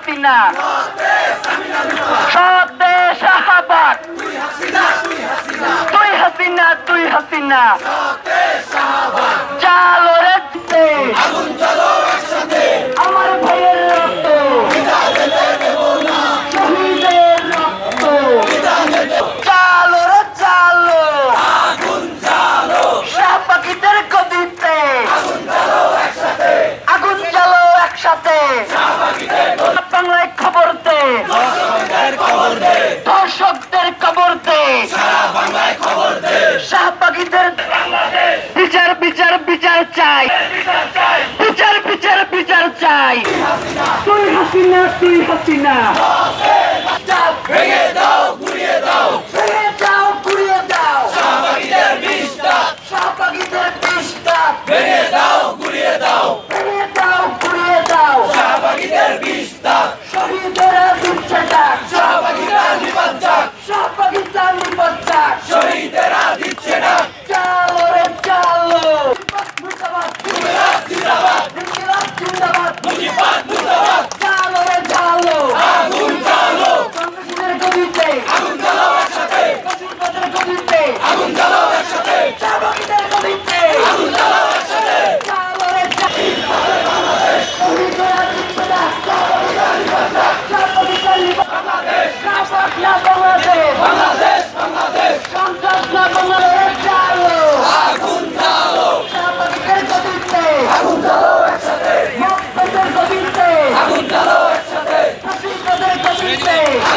হাসিনা। সতে শাহবাগ দুই হাসিনা তুই হাসিনা। চাই। বিচার বিচার বিচার চাই। তুই হাসিনা তুই হাসিনা। 你半路的。vocês.